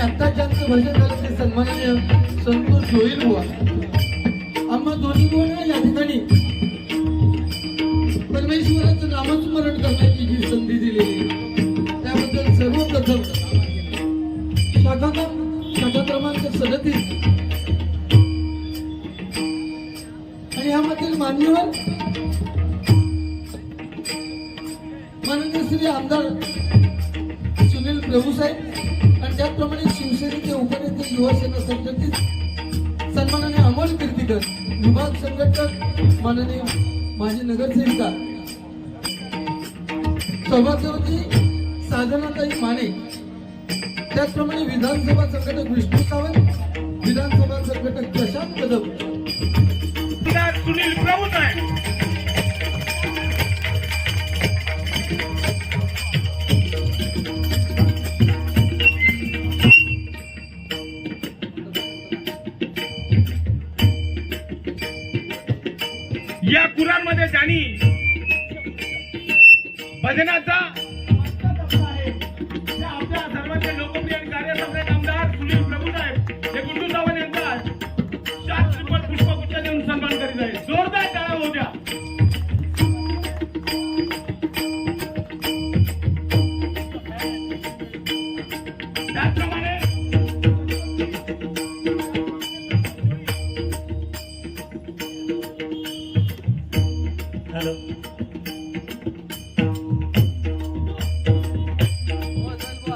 आणि आता ज्यांचं भजन झालं ते सन्माननीय संतोष जोईल बुवा. आम्हा दोन्ही बुवांना या ठिकाणी परमेश्वराचं नामस्मरण करण्याची जी संधी दिलेली त्याबद्दल सर्वप्रथम शाखा शाखा क्रमांक सदतीस. आणि यामधील मान्यवर माननीय श्री आमदार सुनील प्रभू साहेब. आणि त्याचप्रमाणे शिवसेनेचे उपनेते युवासेना संघटित सन्मानाने अमोल कीर्तीकर विभाग संघटक माननीय माजी नगरसेविका. सभापती साधनाताई माने. त्याचप्रमाणे विधानसभा संघटक विष्णू सावंत विधानसभा संघटक प्रशांत कदम.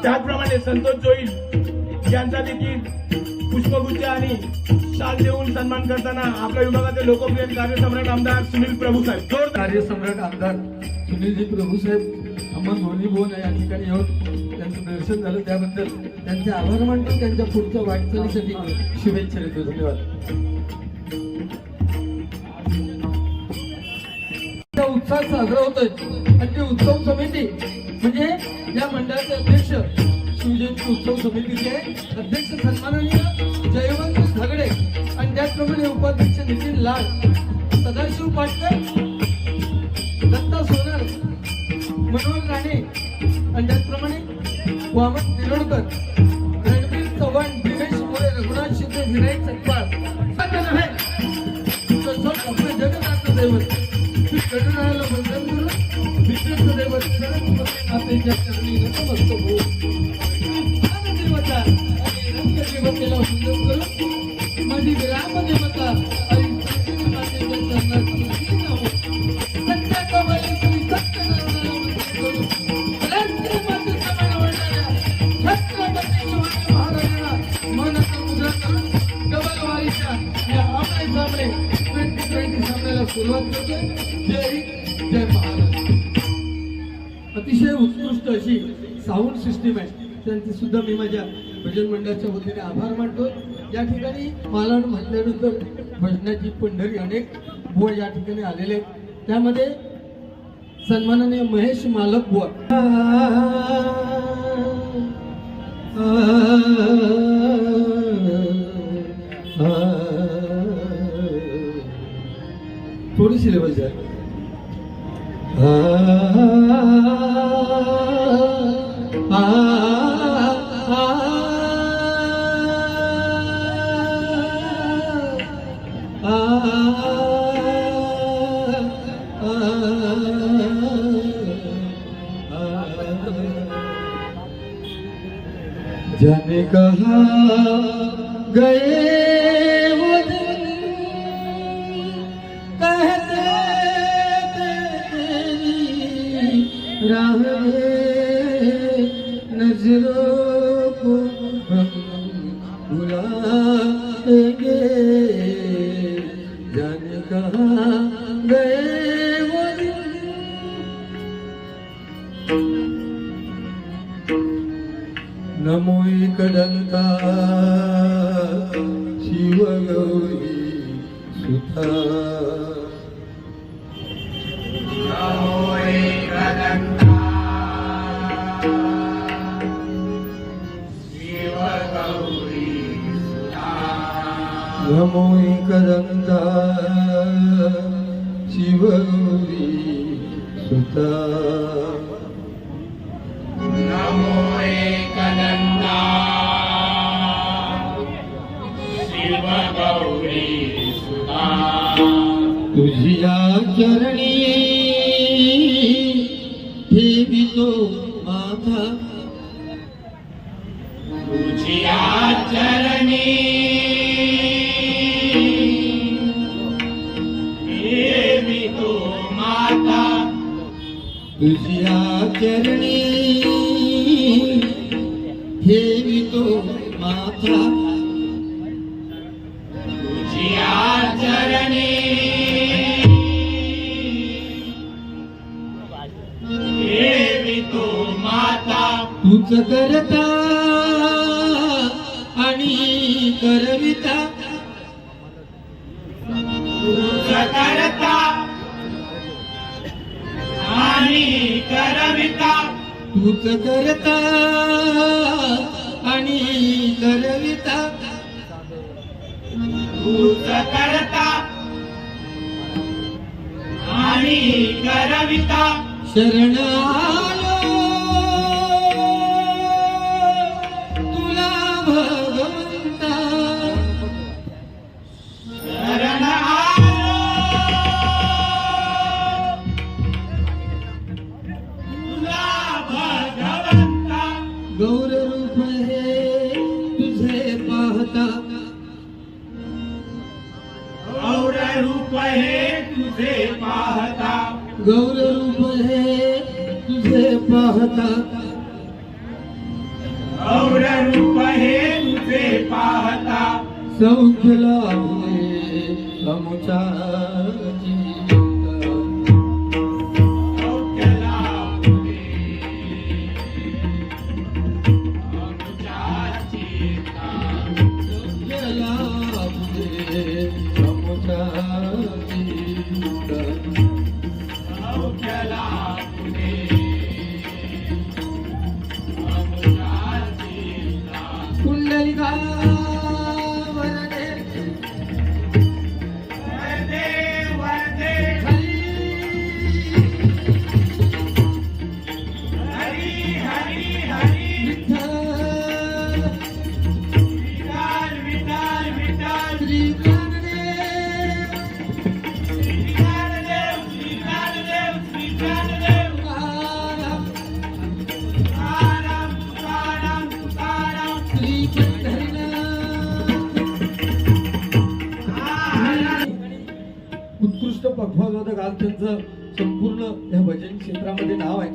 त्याचप्रमाणे संतोष जोईल यांचा देखील पुष्पगुच्छ आणि शाल देऊन सन्मान करताना आपल्या विभागाचे लोकप्रिय कार्यसम्राट आमदार सुनील प्रभू साहेब. जोर कार्यसम्राट आमदार सुनीलजी प्रभू साहेब आम्हा दोन्ही बोन या ठिकाणी येऊन त्यांचं दर्शन झालं. त्याबद्दल त्यांचे आभार मानतो. त्यांच्या पुढच्या वाटचालीसाठी शुभेच्छा देतो. धन्यवाद. उत्साह साजरा होतोय. आणि ती उत्सव समिती म्हणजे या मंडळाचे अध्यक्ष शिवजयंती उत्सव समितीचे अध्यक्ष सन्माननीय जयवंत झगडे आणि त्याचप्रमाणे उपाध्यक्ष नितीन लाल सदाशिव पाटकर दत्ता सोनर मनोहर राणे आणि त्याचप्रमाणे वामन तिरोडकर रणवीर चव्हाण दिनेश मोरे रघुनाथ शिंदे विनायक सकपाळ असं नव्हे तर जगन्नाथ दैवत श्री गणरायाला वंदन करून विश्वस्त दैवत चरणी देवता आणि रंग देवतेला करून माझी देवता आणि मातेच्या या सुरुवात करतोय जय हिंद. अतिशय उत्कृष्ट अशी साऊंड सिस्टीम आहे. त्यांचे सुद्धा मी माझ्या भजन मंडळाच्या वतीने आभार मानतो. या ठिकाणी मला म्हटल्यानंतर भजनाची पंढरी अनेक बुवा या ठिकाणी आलेले आहेत. त्यामध्ये सन्माननीय महेश मालक बुवा. थोडीशी लेवल जाय गए वो दिन कहते थे तेरी राह नजरों तुझिया तूच करता आणि करविता. तुझ करता आणि करविता. शरण गौर रूप हे तुझे पाहता। गौर रूप हे तुझे पाहता। सौख्य लाभले अमुचा आज त्यांचं संपूर्ण या भजन क्षेत्रामध्ये नाव आहे.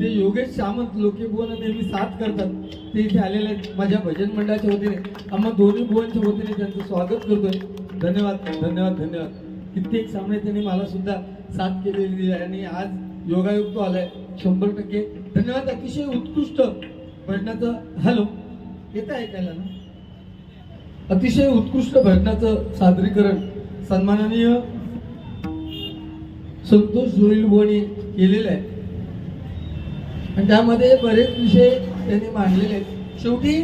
ते योगेश सामंत लोके नेहमी साथ करतात. ते इथे आलेले आहेत. माझ्या भजन मंडळाच्या वतीने आम्हा दोन्ही बुवांच्या वतीने त्यांचं स्वागत करतोय. धन्यवाद धन्यवाद धन्यवाद. कित्येक सामने त्यांनी मला सुद्धा साथ केलेली आहे आणि आज योगायोग तो आलाय. शंभर टक्के. धन्यवाद. अतिशय उत्कृष्ट भजनाचं हॅलो येत ऐकायला ना? अतिशय उत्कृष्ट भजनाचं सादरीकरण सन्माननीय संतोष जोईल बोणी केलेलं आहे आणि त्यामध्ये बरेच विषय त्यांनी मांडलेले आहेत. शेवटी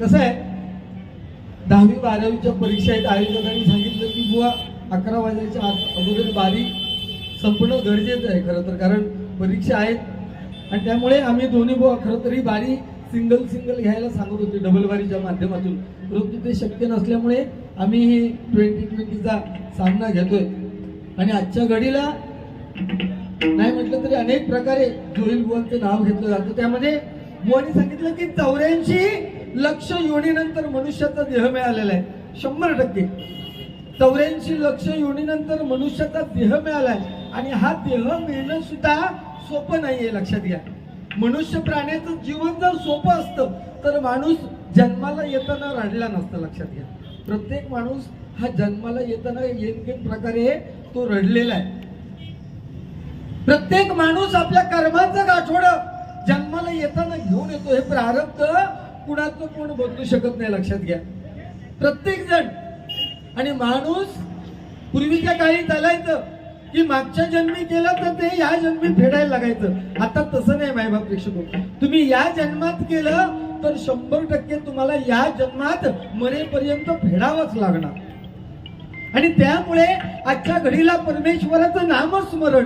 कसं आहे? दहावी बारावीच्या परीक्षा आहेत आयोजकांनी सांगितलं की बुवा अकरा वाजायच्या आत अगोदर बारी संपणं गरजेचं आहे खरं तर कारण परीक्षा आहेत. आणि त्यामुळे आम्ही दोन्ही बुवा खरं तरी बारी सिंगल सिंगल घ्यायला सांगत होते डबल बारीच्या माध्यमातून. परंतु ते शक्य नसल्यामुळे आम्ही ही ट्वेंटी ट्वेंटीचा सामना घेतोय. आणि आजच्या घडीला नाही म्हटलं तरी अनेक प्रकारे जुईल बुवांचं नाव घेतलं जातं. त्यामध्ये बुवांनी सांगितलं की चौऱ्याऐंशी लक्ष योनीनंतर मनुष्याचा देह मिळालेला आहे. शंभर टक्के. चौऱ्याऐंशी लक्ष योनीनंतर मनुष्याचा देह मिळालाय आणि हा देह मिळणं सुद्धा सोपं नाहीये लक्षात घ्या. मनुष्य प्राण्याचं जीवन जर सोपं असतं तर माणूस जन्माला येताना रडला नसतं लक्षात घ्या. प्रत्येक माणूस हा जन्माला येताना योग्य प्रकारे तो रडलेला आहे. प्रत्येक माणूस आपल्या कर्माचं गाठोड जन्माला येताना घेऊन येतो. हे प्रारब्ध कुणाचं कोण बदलू शकत नाही लक्षात घ्या. प्रत्येक जण. आणि माणूस पूर्वीच्या काळी चालायचं की मागच्या जन्मी केलं तर ते या जन्मी फेडायला लागायचं. आता तसं नाही मायबाप प्रेक्षक. तुम्ही या जन्मात केलं तर शंभर टक्के तुम्हाला या जन्मात मरेपर्यंत फेडावंच लागणार. आणि त्यामुळे आजच्या घडीला परमेश्वराचं नामस्मरण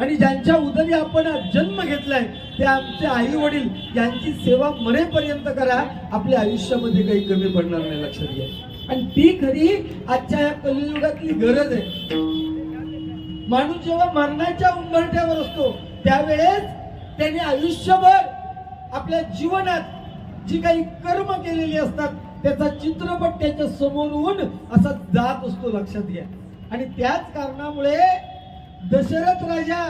आणि ज्यांच्या उदरी आपण जन्म घेतलाय ते आमचे आई वडील यांची सेवा मरेपर्यंत करा आपल्या आयुष्यामध्ये काही कमी पडणार नाही लक्षात घ्या. आणि ती खरी आजच्या या कलियुगातली गरज आहे. माणूस जेव्हा मरणाच्या उंबरठ्यावर असतो त्यावेळेस त्याने आयुष्यभर आपल्या जीवनात जी काही कर्म केलेली असतात त्याचा चित्रपट त्याच्या समोरून असा जात असतो लक्षात घ्या. आणि त्याच कारणामुळे दशरथ राजा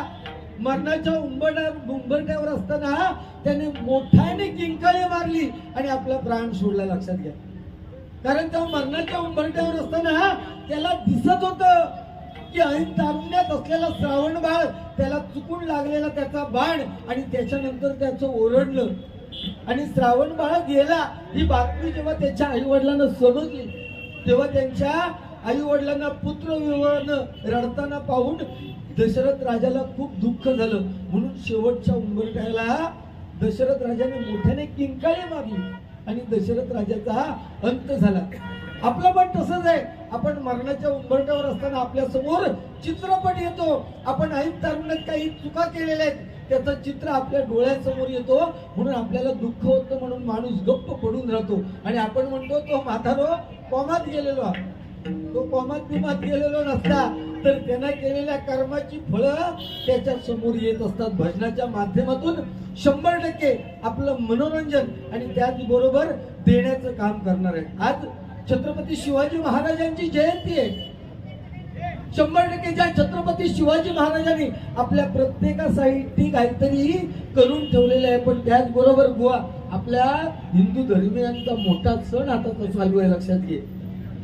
मरणाच्या उंबरड्या उंबरठ्यावर असताना त्याने मोठ्याने किंकाळी मारली आणि आपला प्राण सोडला लक्षात घ्या. कारण तेव्हा मरणाच्या उंबरठ्यावर असताना त्याला दिसत होतं की ऐन तारुण्यात असलेला श्रावण बाळ त्याला चुकून लागलेला त्याचा बाण आणि त्याच्यानंतर त्याचं ओरडलं आणि श्रावण बाळ गेला ही बातमी जेव्हा त्याच्या आई वडिलांना समजली तेव्हा त्यांच्या आई वडिलांना पुत्र विवाहानं रडताना पाहून दशरथ राजाला खूप दुःख झालं. म्हणून शेवटच्या उंबरठ्याला दशरथ राजाने मोठ्याने किंकाळी मारली आणि दशरथ राजाचा अंत झाला. आपलं पण तसंच आहे. आपण मरणाच्या उंबरट्यावर असताना आपल्यासमोर चित्रपट येतो. आपण ऐन तारुण्यात काही चुका केलेल्या आहेत. त्याचं चित्र आपल्या डोळ्यासमोर येतो. म्हणून आपल्याला दुःख होतं म्हणून माणूस गप्प पडून राहतो. आणि आपण म्हणतो तो म्हातारो कॉमात गेलेलो तो कोमात बिमात गेलेलो नसता. तर त्यांना केलेल्या कर्माची फळं त्याच्यासमोर येत असतात. भजनाच्या माध्यमातून शंभर टक्के आपलं मनोरंजन आणि त्याचबरोबर देण्याचं काम करणार आहे आज छत्रपती शिवाजी महाराजांची जयंती आहे. शंभर टक्के ज्या छत्रपती शिवाजी महाराजांनी आपल्या प्रत्येकासाठी काहीतरी करून ठेवलेलं आहे. पण त्याचबरोबर गोवा आपल्या हिंदू धर्मियांचा मोठा सण आता चालू आहे लक्षात घे.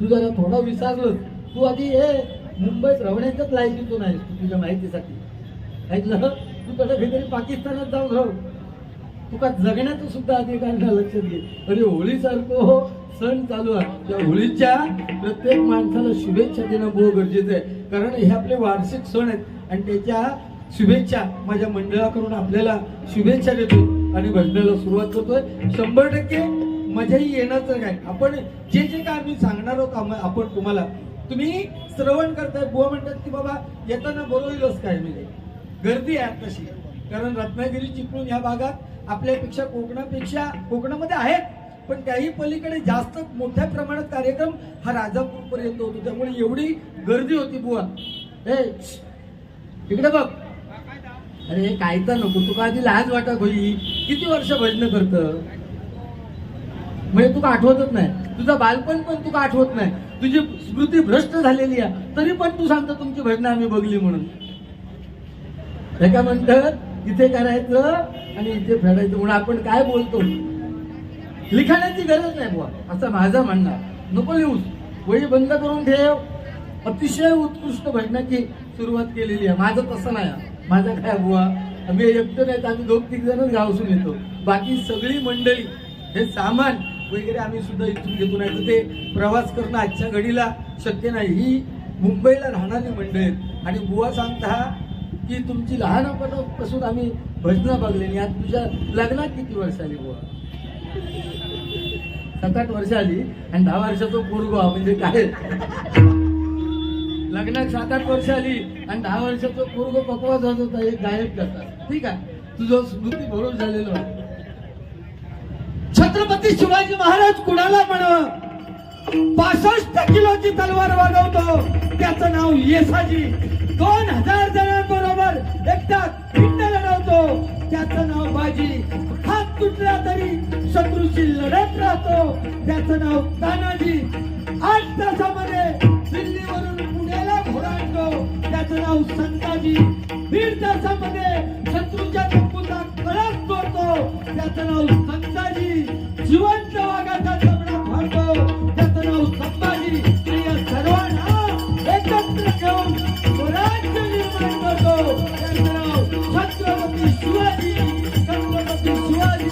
तू जरा थोडा विसरलं. तू आधी हे मुंबईत राहण्याच्याच लायकीतून आहेस तू तुझ्या माहितीसाठी. ऐकलं तू कसं काहीतरी पाकिस्तानात जाऊन राहू. तुका जगण्याचं सुद्धा अधिकार लक्षात घे. अरे होळीसारखं हो सण चालू आहे. त्या होळीच्या प्रत्येक माणसाला शुभेच्छा देणं बहु गरजेचं आहे. कारण हे आपले वार्षिक सण आहेत. आणि त्याच्या शुभेच्छा माझ्या मंडळाकडून आपल्याला शुभेच्छा देतो आणि भजनाला सुरुवात करतोय. शंभर टक्के मजाही येण्याचं काय? आपण जे जे काय आम्ही सांगणार आहोत आपण तुम्हाला तुम्ही श्रवण करताय बुवा म्हणतात की बाबा येताना बरोबरच काय म्हणजे गर्दी आहे तशी कारण रत्नागिरी चिपळूण ह्या भागात आपल्यापेक्षा कोकणापेक्षा कोकणामध्ये आहेत. पण त्याही पलीकडे जास्त मोठ्या प्रमाणात कार्यक्रम हा राजापूरपर्यंत होतो. त्यामुळे एवढी गर्दी होती बुवा. हे इकडे बघ. अरे हे काय तर नको. तुका आधी लाज वाटत होई? किती वर्ष भजन करतं? म्हणजे तुका आठवतच नाही. तुझं बालपण पण तुका आठवत नाही. तुझी स्मृती भ्रष्ट झालेली आहे. तरी पण तू सांगतो तुमची भजनं आम्ही बघली म्हणून. हे काय म्हणतात? इथे करायचं आणि इथे फेडायचं. म्हणून आपण काय बोलतो? लिखाण्याची गरज नाही बुवा. असं माझं म्हणणं. नको लिहूस. वही बंद करून ठेव. अतिशय उत्कृष्ट भजनाची सुरुवात केलेली आहे. माझं तसं नाही माझं काय बुवा? आम्ही एकटं नाही तर आम्ही दोन तीन जणच गावसून येतो. बाकी सगळी मंडळी हे सामान वगैरे आम्ही सुद्धा इथून घेतो नाही ते प्रवास करणं आजच्या घडीला शक्य नाही. ही मुंबईला राहणारी मंडळी आहेत. आणि बुवा सांगता की तुमची लहानपणापासून आम्ही भजनं बघलेली. आज तुझ्या लग्नात किती वर्ष आली बुवा? सात आठ वर्ष आली आणि दहा वर्षाचा पोरगो म्हणजे काय? लग्नात सात आठ वर्ष आली आणि दहा वर्षाचा पोरगो पकवा जात होता एक गायब करतात. ठीक आहे. तुझं स्मृती भरून झालेलं छत्रपती शिवाजी महाराज कुणाला म्हण? पासष्ट किलोची तलवार वागवतो. त्याचं नाव येसाजी. दोन हजार जणांबरोबर एकदा भिंड लढवतो. त्याचं नाव बाजी. हात तुटला तरी शत्रूशी लढत राहतो. त्याचं नाव तानाजी. आठ तासामध्ये दिल्लीवरून पुण्याला आणतो. त्याचं नाव संताजी. दीड तासामध्ये शत्रूच्या त्याचं नाव संताजी. जिवंत वाघाचा जबडा फाडतो त्याचं नाव संभाजी. आणि या सर्वांना एकत्र घेऊन स्वराज्य निर्माण करतो. त्याचं नाव छत्रपती शिवाजी. छत्रपती शिवाजी.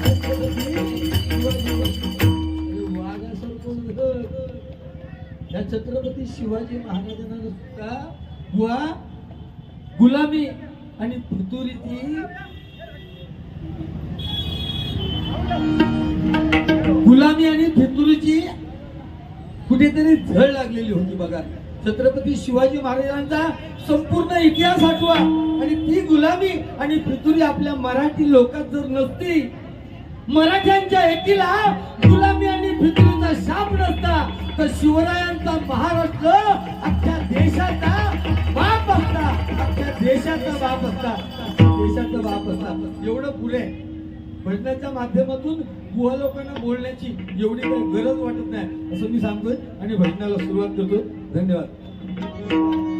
छत्रपती या छत्रपती शिवाजी महाराजांना सुद्धा गुलामी आणि फुतुरीची गुलामी आणि फितुरीची कुठेतरी झळ लागलेली होती बघा. छत्रपती शिवाजी महाराजांचा संपूर्ण इतिहास आठवा. आणि ती गुलामी आणि फितुरी आपल्या मराठी लोकात जर नसती मराठ्यांच्या एकीला गुलामी आणि फितुरीचा शाप नसता तर शिवरायांचा महाराष्ट्र अख्ख्या देशाचा बाप असता. अख्ख्या देशाचा बाप असता. देशाचा बाप असता. एवढं पुढे. भजनाच्या माध्यमातून बुवा लोकांना बोलण्याची एवढी काही गरज वाटत नाही असं मी सांगतोय आणि भजनाला सुरुवात करतोय. धन्यवाद.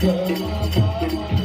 girl.